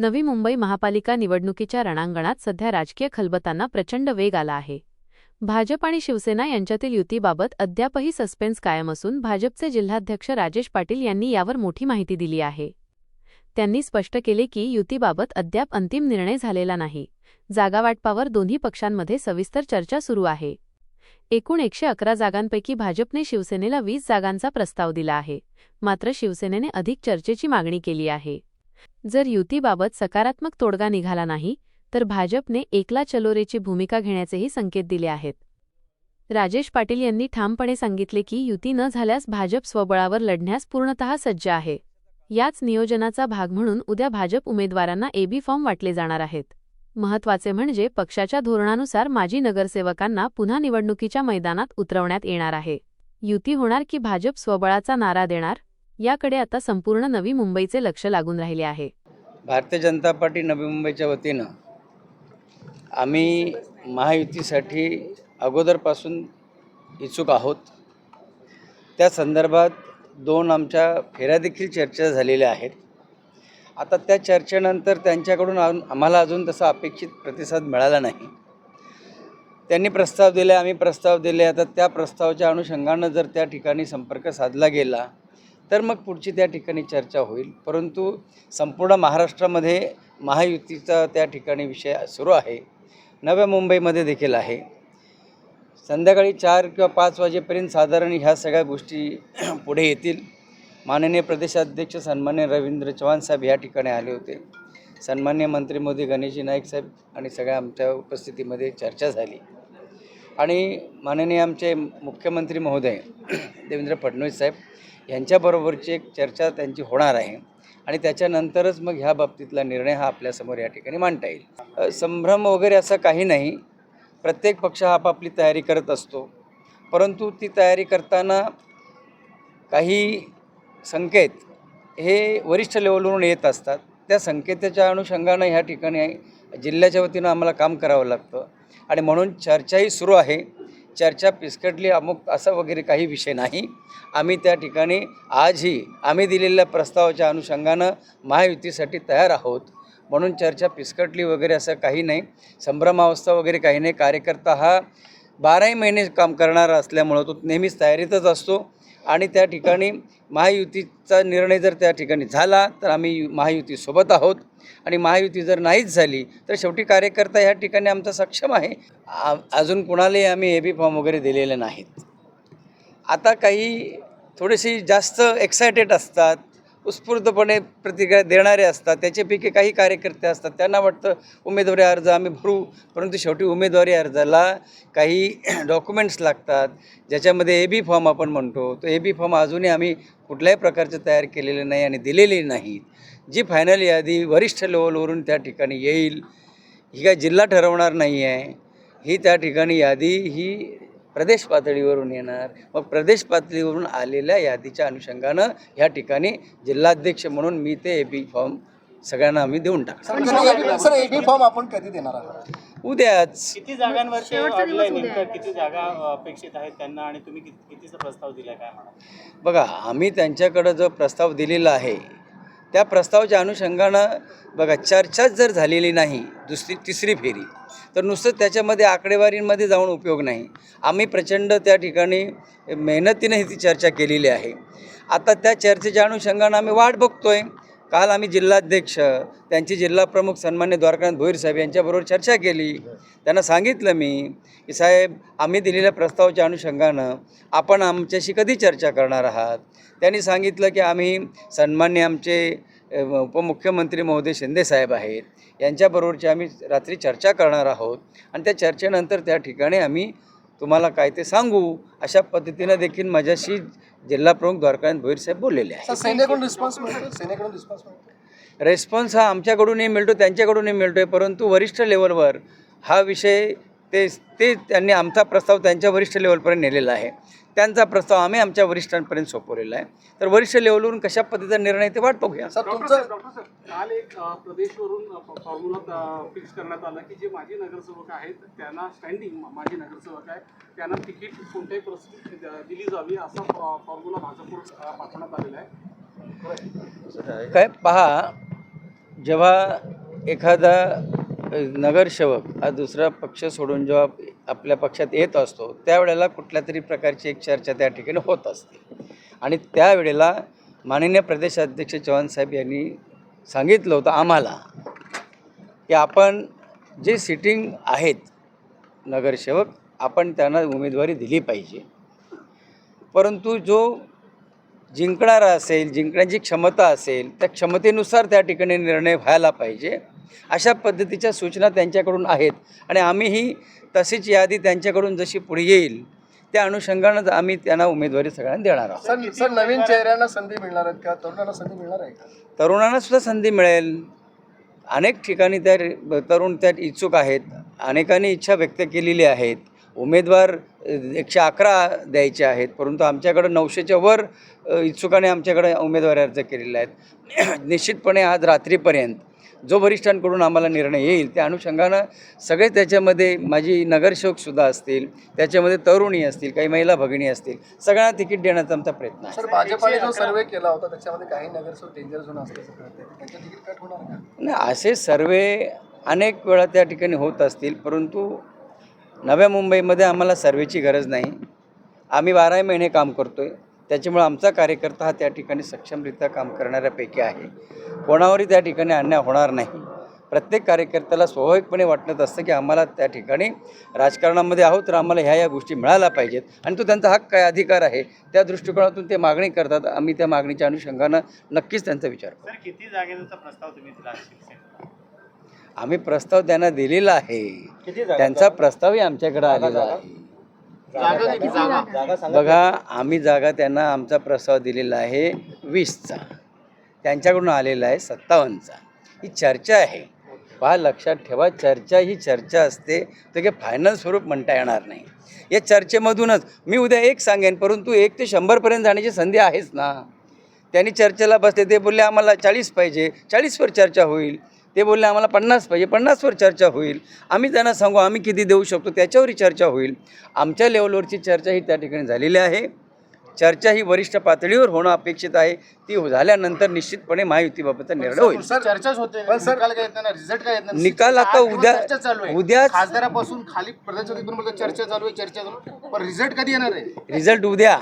नवी मुंबई महापालिका निवडणुकीच्या रणांगणात सध्या राजकीय खलबतांना प्रचंड वेग आला आहे. भाजप आणि शिवसेना यांच्यातील युतीबाबत अद्यापही सस्पेन्स कायम असून भाजपचे जिल्हाध्यक्ष राजेश पाटील यांनी यावर मोठी माहिती दिली आहे. त्यांनी स्पष्ट केले की युतीबाबत अद्याप अंतिम निर्णय झालेला नाही. जागावाटपावर दोन्ही पक्षांमध्ये सविस्तर चर्चा सुरू आहे. एकूण एकशे अकरा जागांपैकी भाजपने शिवसेनेला वीस जागांचा प्रस्ताव दिला आहे. मात्र शिवसेनेने अधिक चर्चेची मागणी केली आहे. जर युतीबाबत सकारात्मक तोडगा निघाला नाही तर भाजपने एकला चलोरेची भूमिका घेण्याचेही संकेत दिले आहेत. राजेश पाटील यांनी ठामपणे सांगितले की युती न झाल्यास भाजप स्वबळावर लढण्यास पूर्णतः सज्ज आहे. याच नियोजनाचा भाग म्हणून उद्या भाजप उमेदवारांना एबी फॉर्म वाटले जाणार आहेत. महत्त्वाचे म्हणजे पक्षाच्या धोरणानुसार माजी नगरसेवकांना पुन्हा निवडणुकीच्या मैदानात उतरवण्यात येणार आहे. युती होणार की भाजप स्वबळाचा नारा देणार? याकडे आता संपूर्ण नवी मुंबईचे लक्ष लागून राहिले आहे. भारतीय जनता पार्टी नवी मुंबईच्या वतीनं आम्ही महायुतीसाठी अगोदरपासून इच्छुक आहोत. त्या संदर्भात दोन आमच्या फेऱ्या देखील चर्चा झालेल्या आहेत. आता त्या चर्चेनंतर त्यांच्याकडून आम्हाला अजून तसा अपेक्षित प्रतिसाद मिळाला नाही. त्यांनी प्रस्ताव दिले आम्ही प्रस्ताव दिले. आता त्या प्रस्तावाच्या अनुषंगानं जर त्या ठिकाणी संपर्क साधला गेला तर मग पुढची त्या ठिकाणी चर्चा होईल. परंतु संपूर्ण महाराष्ट्रामध्ये महायुतीचा त्या ठिकाणी विषय सुरू आहे. नव्या मुंबईमध्ये देखील आहे. संध्याकाळी चार किंवा पाच वाजेपर्यंत साधारण ह्या सगळ्या गोष्टी पुढे येतील. माननीय प्रदेशाध्यक्ष सन्मान्य रवींद्र चव्हाण साहेब या ठिकाणी आले होते. सन्मान्य मंत्री मोदी गणेशजी नाईक साहेब आणि सगळ्या आमच्या उपस्थितीमध्ये चर्चा झाली. आणि माननीय आमचे मुख्यमंत्री महोदय देवेंद्र फडणवीस साहेब यांच्याबरोबरची एक चर्चा त्यांची होणार आहे आणि त्याच्यानंतरच मग ह्या बाबतीतला निर्णय हा आपल्यासमोर या ठिकाणी मांडता येईल. संभ्रम वगैरे असं काही नाही. प्रत्येक पक्ष हा आपापली तयारी करत असतो. परंतु ती तयारी करताना काही संकेत हे वरिष्ठ लेवलवरून येत असतात. त्या संकेताच्या अनुषंगानं ह्या ठिकाणी जिल्ह्याच्या वतीनं आम्हाला काम करावं लागतं. आणि म्हणून चर्चाही सुरू आहे. चर्चा पिसकटली अमुक असा वगैरे काही विषय नाही. आम्ही त्या ठिकाणी आजही आम्ही दिलेल्या प्रस्तावाच्या अनुषंगानं महायुतीसाठी तयार आहोत. म्हणून चर्चा पिसकटली वगैरे असं काही नाही. संभ्रमावस्था वगैरे काही नाही. कार्यकर्ता हा बाराही महिने काम करणारा असल्यामुळं तो नेहमीच तयारीतच असतो. आणि त्या ठिकाणी महायुतीचा निर्णय जर त्या ठिकाणी झाला तर आम्ही महायुतीसोबत आहोत. आणि महायुती जर नाहीच झाली तर शेवटी कार्यकर्ता ह्या ठिकाणी आमचा सक्षम आहे. आ- अजून कुणालाही आम्ही ए बी फॉर्म वगैरे दिलेले नाहीत. आता काही थोडेसे जास्त एक्सायटेड असतात उत्स्फूर्तपणे प्रतिक्रिया देणारे असतात. त्याच्यापैकी काही कार्यकर्ते असतात. त्यांना वाटतं उमेदवारी अर्ज आम्ही भरू. परंतु शेवटी उमेदवारी अर्जाला काही डॉक्युमेंट्स लागतात. ज्याच्यामध्ये ए बी फॉर्म आपण म्हणतो. तो ए बी फॉर्म अजूनही आम्ही कुठल्याही प्रकारचे तयार केलेले नाही आणि दिलेले नाहीत. जी फायनल यादी वरिष्ठ लेवलवरून त्या ठिकाणी येईल ही काय जिल्हा ठरवणार नाही आहे ही त्या ठिकाणी यादी ही प्रदेश पातळीवरून येणार. मग प्रदेश पातळीवरून आलेल्या यादीच्या अनुषंगानं ह्या ठिकाणी जिल्हाध्यक्ष म्हणून मी ते ए बी फॉर्म सगळ्यांना आम्ही देऊन टाकतो सर एबी फॉर्म आपण कधी देणार आहात? उद्याच. किती नेमकं किती जागा अपेक्षित आहेत त्यांना आणि तुम्ही किती कितीचा प्रस्ताव दिलाय काय म्हणा बघा आम्ही त्यांच्याकडं जो प्रस्ताव दिलेला आहे त्या प्रस्तावाच्या अनुषंगानं बघा चर्चाच जर झालेली नाही दुसरी तिसरी फेरी तर नुसतं त्याच्यामध्ये आकडेवारींमध्ये जाऊन उपयोग नाही. आम्ही प्रचंड त्या ठिकाणी मेहनतीने ही ती चर्चा केलेली आहे. आता त्या चर्चेच्या अनुषंगानं आम्ही वाट बघतो आहे काल आम्ही जिल्हाध्यक्ष त्यांचे जिल्हाप्रमुख सन्मान्य द्वारकानाथ भोईर साहेब यांच्याबरोबर चर्चा केली. त्यांना सांगितलं मी की साहेब आम्ही दिलेल्या प्रस्तावाच्या अनुषंगानं आपण आमच्याशी कधी चर्चा करणार आहात? त्यांनी सांगितलं की आम्ही सन्मान्य आमचे उपमुख्यमंत्री महोदय शिंदे साहेब आहेत. यांच्याबरोबरची आम्ही रात्री चर्चा करणार आहोत. आणि त्या चर्चेनंतर त्या ठिकाणी आम्ही तुम्हाला काय ते सांगू. अशा पद्धतीनं देखील माझ्याशी जिल्हाप्रमुख द्वारकानाथ भोईर साहेब बोललेले आहेत. सर सेनेकडून रिस्पॉन्स मिळतो सेनेकडून रिस्पॉन्स मिळतो रेस्पॉन्स हा आमच्याकडूनही मिळतो त्यांच्याकडूनही मिळतो आहे परंतु वरिष्ठ लेवलवर हा विषय ते ते त्यांनी आमचा प्रस्ताव त्यांच्या वरिष्ठ लेवलपर्यंत नेलेला आहे. त्यांचा प्रस्ताव आम्ही आमच्या वरिष्ठांपर्यंत सोपवलेला आहे. तर वरिष्ठ लेवलवरून कशा पद्धतीचा निर्णय ते वाट बघूया सर तुमचं काल एक प्रदेशवरून फॉर्म्युला फिक्स करण्यात आला की जे माजी नगरसेवक आहेत त्यांना स्टँडिंग माजी नगरसेवक आहे त्यांना तिकीट कोणत्याही परिस्थितीत दिली जावी असा फॉर्म्युला अ, पाठवण्यात आलेला आहे. काय? पहा जेव्हा एखादा नगरसेवक हा दुसरा पक्ष सोडून जेव्हा आपल्या पक्षात येत असतो त्यावेळेला कुठल्या तरी प्रकारची एक चर्चा त्या ठिकाणी होत असते. आणि त्यावेळेला माननीय प्रदेशाध्यक्ष चव्हाण साहेब यांनी सांगितलं होतं आम्हाला की आपण जे सिटिंग आहेत नगरसेवक आपण त्यांना उमेदवारी दिली पाहिजे. परंतु जो जिंकणारा असेल जिंकण्याची क्षमता असेल त्या क्षमतेनुसार त्या ठिकाणी निर्णय व्हायला पाहिजे. अशा पद्धतीच्या सूचना त्यांच्याकडून आहेत. आणि आम्हीही तशीच यादी त्यांच्याकडून जशी पुढे येईल त्या अनुषंगानं आम्ही त्यांना उमेदवारी सगळ्यांना देणार आहोत. सर सर नवीन चेहऱ्यांना संधी मिळणार आहेत का? तरुणांना संधी मिळणार आहे का? तरुणांना सुद्धा संधी मिळेल. अनेक ठिकाणी त्या तरुण त्यात इच्छुक आहेत. अनेकांनी इच्छा व्यक्त केलेली आहेत. उमेदवार एकशे अकरा द्यायचे आहेत. परंतु आमच्याकडं नऊशेच्या वर इच्छुकाने आमच्याकडे उमेदवारी अर्ज केलेले आहेत. निश्चितपणे आज रात्रीपर्यंत जो वरिष्ठांकडून आम्हाला निर्णय येईल त्या अनुषंगानं सगळे त्याच्यामध्ये माझी नगरसेवकसुद्धा असतील त्याच्यामध्ये तरुणी असतील काही महिला भगिनी असतील सगळ्यांना तिकीट देण्याचा आमचा प्रयत्न आहे. सर भाजपाने जो सर्वे केला होता त्याच्यामध्ये काही नगरसेवक डेंजर झोन असल्याचं नाही असे सर्वे अनेक वेळा त्या ठिकाणी होत असतील परंतु नव्या मुंबईमध्ये आम्हाला सर्वेची गरज नाही. आम्ही बाराही महिने काम करतो आहे त्याच्यामुळे आमचा कार्यकर्ता हा त्या ठिकाणी सक्षमरित्या काम करणाऱ्यापैकी आहे. कोणावरही त्या ठिकाणी अन्याय होणार नाही. प्रत्येक कार्यकर्त्याला स्वाभाविकपणे वाटत असतं की आम्हाला त्या ठिकाणी राजकारणामध्ये आहोत तर आम्हाला ह्या या गोष्टी मिळायला पाहिजेत. आणि तो त्यांचा हक्क आहे अधिकार आहे. त्या दृष्टिकोनातून ते मागणी करतात. आम्ही त्या मागणीच्या अनुषंगानं नक्कीच त्यांचा विचार करू. सर किती जागेचा प्रस्ताव तुम्ही दिला आम्ही प्रस्ताव त्यांना दिलेला आहे. त्यांचा प्रस्तावही आमच्याकडे आलेला आहे. बघा आम्ही जागा त्यांना आमचा प्रस्ताव दिलेला आहे वीसचा. त्यांच्याकडून आलेला आहे सत्तावन्नचा. ही चर्चा आहे. पहा लक्षात ठेवा चर्चा ही चर्चा असते. तर काही फायनल स्वरूप म्हणता येणार नाही. या चर्चेमधूनच मी उद्या एक सांगेन परंतु एक ते शंभरपर्यंत जाण्याची संधी आहेच ना. त्यांनी चर्चेला बसले ते बोलले आम्हाला चाळीस पाहिजे. चाळीसवर चर्चा होईल. ते बोलले आम्हाला पन्नास पाहिजे पन्नासवर चर्चा होईल. आम्ही त्यांना सांगू आम्ही किती देऊ शकतो त्याच्यावरही चर्चा होईल. आमच्या लेवलवरची चर्चा ही त्या ठिकाणी झालेली आहे. चर्चा ही वरिष्ठ पातळीवर होणं अपेक्षित आहे. ती हो- झाल्यानंतर निश्चितपणे महायुतीबाबतचा निर्णय होईल. चर्चाच होते. निकाल रिझल्ट काय आता उद्या चर्चा चालू आहे. उद्याच खासदारापासून खाली चर्चा चालू आहे चर्चा चालू पण रिझल्ट कधी येणार आहे? रिझल्ट उद्या.